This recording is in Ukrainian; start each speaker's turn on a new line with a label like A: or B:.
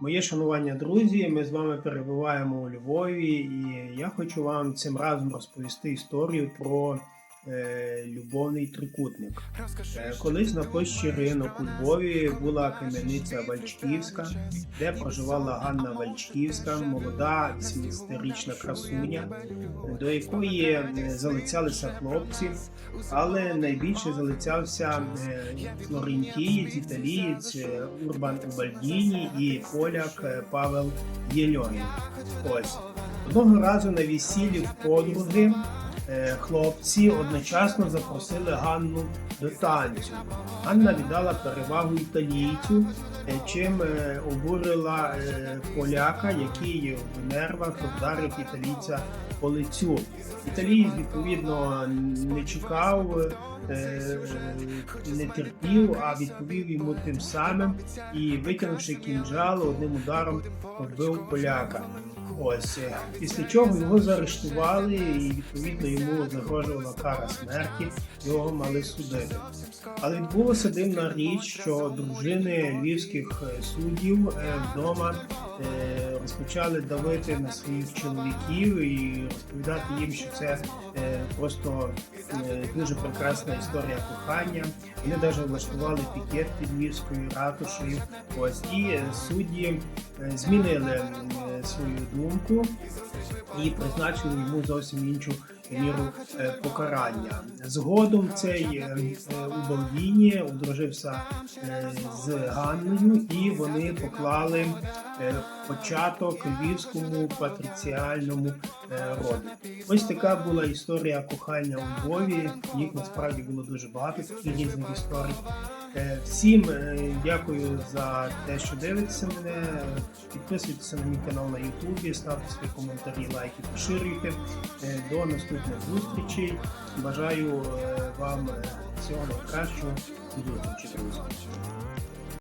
A: Моє шанування, друзі. Ми з вами перебуваємо у Львові, і я хочу вам цим разом розповісти історію про любовний трикутник. Е, колись на площі ринок у Львові була кам'яниця Вальчківська, де проживала Ганна Вальчківська, молода 18-річна красуня, до якої е, залицялися хлопці, але найбільше залицявся е, флорентієць, італієць е, Урбан Убальдіні і поляк е, Павел Єльонін. Ось. одного разу на весіллі в подруги е, хлопці одночасно запросили Ганну до танцю. Ганна віддала перевагу італійцю, е, чим е, обурила е, поляка, який в нервах вдарив італійця по лицю. Італієць відповідно не чекав, е, не терпів, а відповів йому тим самим і витягнувши кінжал одним ударом вбив поляка. Ось після чого його заарештували, і відповідно йому загрожувала кара смерті, його мали судити. Але відбулося дивна річ, що дружини львівських е, суддів е, вдома розпочали давити на своїх чоловіків і розповідати їм, що це е, просто е, дуже прекрасна історія кохання. Вони навіть влаштували пікет під Львівською ратушею. Ось і е, судді е, змінили е, свою думку і призначили йому зовсім іншу міру е, покарання. Згодом цей е, у Балдіні одружився е, з Ганною, і вони поклали початок львівському патриціальному роду. Ось така була історія кохання у Львові. Їх насправді було дуже багато таких різних історій. Е, Всім е, дякую за те, що дивитеся мене. Підписуйтеся на мій канал на Ютубі, ставте свої коментарі, лайки, поширюйте. Е, До наступних зустрічей. Бажаю вам всього найкращого. До зустрічі, друзі.